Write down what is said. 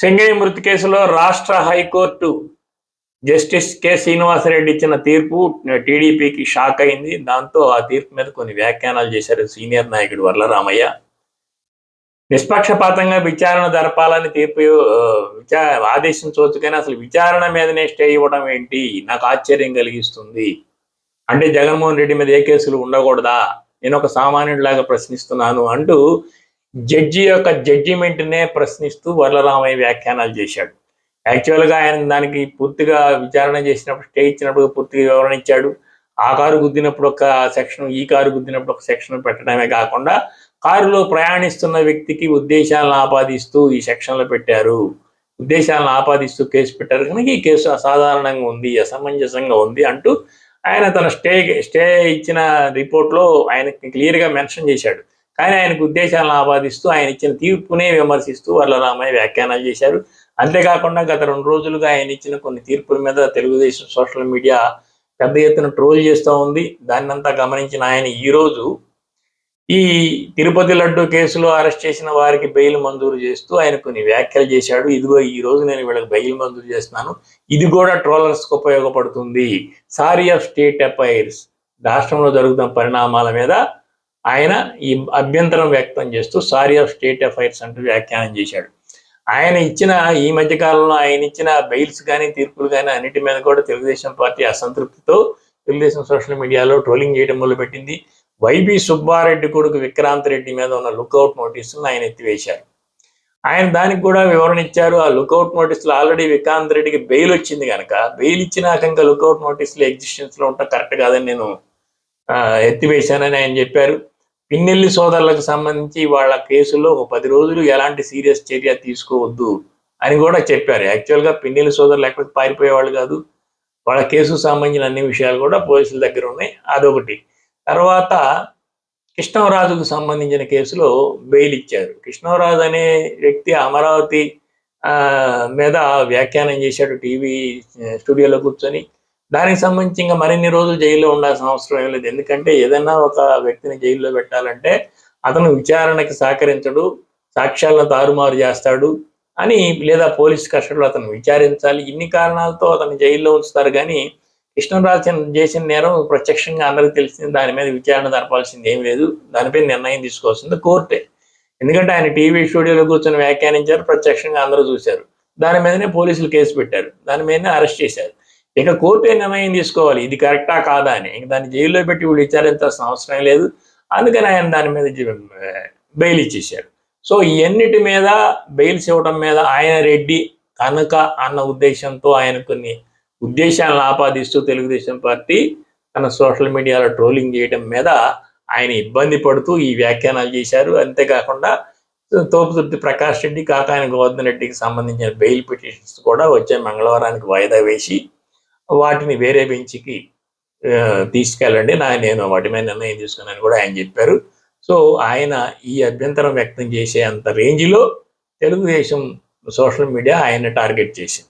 చెంగయ్య మృతి కేసులో రాష్ట్ర హైకోర్టు జస్టిస్ కె శ్రీనివాసరెడ్డి ఇచ్చిన తీర్పు టీడీపీకి షాక్ అయింది. దాంతో ఆ తీర్పు మీద కొన్ని వ్యాఖ్యానాలు చేశారు సీనియర్ నాయకుడు వరలరామయ్య నిష్పక్షపాతంగా విచారణ జరపాలని తీర్పు విచార ఆదేశించవచ్చు కానీ అసలు విచారణ మీదనే స్టే ఇవ్వడం ఏంటి? నాకు ఆశ్చర్యం కలిగిస్తుంది. అంటే జగన్మోహన్ రెడ్డి మీద ఏ కేసులు ఉండకూడదా? నేను ఒక సామాన్యుడిలాగా ప్రశ్నిస్తున్నాను అంటూ జడ్జి యొక్క జడ్జిమెంట్నే ప్రశ్నిస్తూ వరలరామయ్య వ్యాఖ్యానాలు చేశాడు. యాక్చువల్గా ఆయన దానికి పూర్తిగా విచారణ చేసినప్పుడు స్టే ఇచ్చినప్పుడు పూర్తిగా వివరణ ఇచ్చాడు. ఆ కారు గుద్దినప్పుడు ఒక సెక్షన్ ఈ కారు గుద్దినప్పుడు ఒక సెక్షన్ పెట్టడమే కాకుండా కారులో ప్రయాణిస్తున్న వ్యక్తికి ఉద్దేశాలను ఆపాదిస్తూ ఈ సెక్షన్లో పెట్టారు. ఉద్దేశాలను ఆపాదిస్తూ కేసు పెట్టారు. కనుక ఈ కేసు అసాధారణంగా ఉంది అసమంజసంగా ఉంది అంటూ ఆయన తన స్టే స్టే ఇచ్చిన రిపోర్ట్లో ఆయన క్లియర్గా మెన్షన్ చేశాడు. కానీ ఆయనకు ఉద్దేశాలను ఆపాదిస్తూ ఆయన ఇచ్చిన తీర్పునే విమర్శిస్తూ వరలరామయ్య వ్యాఖ్యానాలు చేశారు. అంతేకాకుండా గత రెండు రోజులుగా ఆయన ఇచ్చిన కొన్ని తీర్పుల మీద తెలుగుదేశం సోషల్ మీడియా పెద్ద ఎత్తున ట్రోల్ చేస్తూ ఉంది. దాన్నంతా గమనించిన ఆయన ఈరోజు ఈ తిరుపతి లడ్డు కేసులో అరెస్ట్ చేసిన వారికి బెయిల్ మంజూరు చేస్తూ ఆయన కొన్ని వ్యాఖ్యలు చేశాడు. ఇదిగో ఈ రోజు నేను వీళ్ళకి బెయిల్ మంజూరు చేస్తున్నాను. ఇది కూడా ట్రోలర్స్కి ఉపయోగపడుతుంది. Sorry of state affairs. రాష్ట్రంలో జరుగుతున్న పరిణామాల మీద ఆయన ఈ అభ్యంతరం వ్యక్తం చేస్తూ సారీ ఆఫ్ స్టేట్ అఫైర్స్ అంటూ వ్యాఖ్యానం చేశాడు. ఆయన ఇచ్చిన ఈ మధ్య కాలంలో ఆయన ఇచ్చిన బెయిల్స్ కానీ తీర్పులు కానీ అన్నిటి మీద కూడా తెలుగుదేశం పార్టీ అసంతృప్తితో తెలుగుదేశం సోషల్ మీడియాలో ట్రోలింగ్ చేయడం మొదలుపెట్టింది. వైబి సుబ్బారెడ్డి కొడుకు విక్రాంత్ రెడ్డి మీద ఉన్న లుక్అవుట్ నోటీసులను ఆయన ఎత్తివేశారు. ఆయన దానికి కూడా వివరణ ఇచ్చారు. ఆ లుకౌట్ నోటీసులు ఆల్రెడీ విక్రాంత్ రెడ్డికి బెయిల్ వచ్చింది కనుక బెయిల్ ఇచ్చినాక ఇంకా లుకౌట్ నోటీసులు ఎగ్జిస్టెన్స్లో ఉంటా కరెక్ట్ కాదని నేను ఆ, ఎత్తివేశానని ఆయన చెప్పారు. పిన్నెల్లి సోదరులకు సంబంధించి వాళ్ళ కేసులో ఒక పది రోజులు ఎలాంటి సీరియస్ చర్య తీసుకోవద్దు అని కూడా చెప్పారు. యాక్చువల్గా పిన్నెల్లి సోదరులు ఎక్కడికి పారిపోయేవాళ్ళు కాదు. వాళ్ళ కేసుకు సంబంధించిన అన్ని విషయాలు కూడా పోలీసుల దగ్గర ఉన్నాయి. అదొకటి. తర్వాత కృష్ణరాజుకు సంబంధించిన కేసులో బెయిల్ ఇచ్చారు. కృష్ణరాజు అనే వ్యక్తి అమరావతి మీద వ్యాఖ్యానం చేశాడు టీవీ స్టూడియోలో కూర్చొని. దానికి సంబంధించి ఇంకా మరిన్ని రోజులు జైల్లో ఉండాల్సిన అవసరం ఏం లేదు. ఎందుకంటే ఏదైనా ఒక వ్యక్తిని జైల్లో పెట్టాలంటే అతను విచారణకి సహకరించడు సాక్ష్యాలను తారుమారు చేస్తాడు అని లేదా పోలీస్ కస్టడీలో అతను విచారించాలి. ఇన్ని కారణాలతో అతను జైల్లో ఉంచుతారు కానీ కృష్ణరాజు చేసిన నేరం ప్రత్యక్షంగా అందరికీ తెలిసింది. దాని మీద విచారణ జరపాల్సింది ఏం లేదు. దానిపై నిర్ణయం తీసుకోవాల్సింది కోర్టే. ఎందుకంటే ఆయన టీవీ స్టూడియోలో కూర్చొని వ్యాఖ్యానించారు ప్రత్యక్షంగా అందరూ చూశారు. దాని మీదనే పోలీసులు కేసు పెట్టారు. దాని మీదనే అరెస్ట్ చేశారు. ఇక కోర్టే నిర్ణయం తీసుకోవాలి? ఇది కరెక్టా కాదా అని. ఇంక దాన్ని జైల్లో పెట్టి వీళ్ళు విచారించాల్సిన అవసరం లేదు. అందుకని ఆయన దాని మీద బెయిల్ ఇచ్చేశారు సో ఇవన్నిటి మీద బెయిల్స్ ఇవ్వడం మీద ఆయన రెడ్డి కనుక అన్న ఉద్దేశంతో ఆయన కొన్ని ఉద్దేశాలను ఆపాదిస్తూ తెలుగుదేశం పార్టీ తన సోషల్ మీడియాలో ట్రోలింగ్ చేయడం మీద ఆయన ఇబ్బంది పడుతూ ఈ వ్యాఖ్యానాలు చేశారు. అంతేకాకుండా తోపుతుర్తి ప్రకాష్ రెడ్డి కాకాని గోవర్ధన్ రెడ్డికి సంబంధించిన బెయిల్ పిటిషన్స్ కూడా వచ్చే మంగళవారానికి వాయిదా వేసి వాటిని వేరే బెంచ్కి తీసుకెళ్ళండి. నా నేను వాటి మీద నిర్ణయం తీసుకున్నాను కూడా ఆయన చెప్పారు. సో ఆయన ఈ అభ్యంతరం వ్యక్తం చేసే అంత రేంజ్లో తెలుగుదేశం సోషల్ మీడియా ఆయన టార్గెట్ చేసింది.